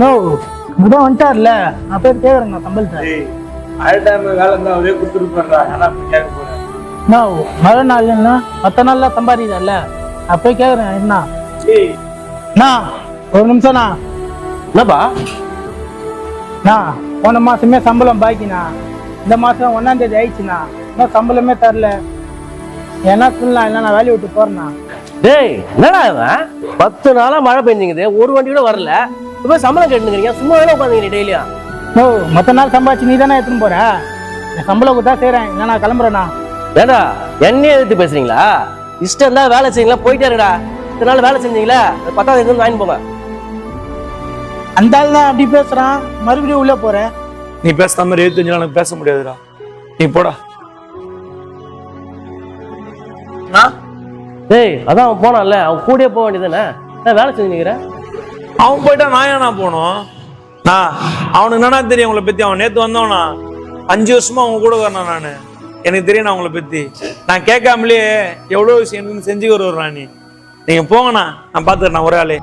No வந்துட்டார்ல. நான் போய் கேட்குறேன் நான் சம்பளத்தை. டேய் அரை டைம் வேலை இருந்தா அவரே கொடுத்துருப்பாருடா. ஏன்னா போய் கேட்க போறேன்? நோ மழை நாள்னா மற்ற நாள்லாம் சம்பாதிக்கிறல்ல நான் போய் கேட்குறேன் என்ன? அண்ணா ஒரு நிமிஷம்ண்ணா என்னப்பா? அண்ணா போன மாசமே சம்பளம் பாக்கிண்ணா இந்த மாசம் ஒன்னாம் தேதி ஆயிடுச்சுண்ணா இன்னும் சம்பளமே தரல. என்ன சொல்லலாம் இல்லை நான் வேலையை விட்டு போறேண்ணா டேய் என்னடா இவன்? பத்து நாளா மழை பெஞ்சுங்குது ஒரு வண்டி கூட வரல. இப்போ சம்பளம் கேட்டுக்கிறீங்க சும்மா வேலை உட்காந்துங்க டெய்லியும் ஓ மற்ற நாள் சம்பாதிச்சு நீ தானே எடுத்துன்னு போற? என் சம்பளம் கொடுத்தா செய்கிறேன் இல்லை நான் கிளம்புறேண்ணா. ஏடா என்னையே எதிர்த்து பேசுறீங்களா? இஷ்டம் இருந்தா வேலை செய்யுங்களா? போயிட்டே இருடா இத்தனை நாள் வேலை செஞ்சீங்களா பத்தாவது இருந்து வாங்கி போங்க. அந்த ஆள் தான் அப்படி பேசுறான். மறுபடியும் உள்ள போறேன் நீ பேசாத மாதிரி எழுபத்தஞ்சு நாள் எனக்கு பேச முடியாதுடா. நீ போடா. டேய் அதான் அவன் போனான்ல. அவன் கூடயே போக வேண்டியதானே நான் வேலை செஞ்சுக்கிற அவன் போயிட்டா நான் ஏன்னா போனோம் நான் அவனுக்கு என்னன்னா தெரியும் உங்களை பத்தி? அவன் நேத்து வந்தவனா? அஞ்சு வருஷமா அவங்க கூட வரணும் நானு. எனக்கு தெரியும் நான் உங்களை பத்தி. நான் கேட்காமலே எவ்வளவு விஷயம் செஞ்சு வருவான் நீ. நீங்க போங்கண்ணா நான் பாத்துக்கிறேன் ஒரே ஆளே.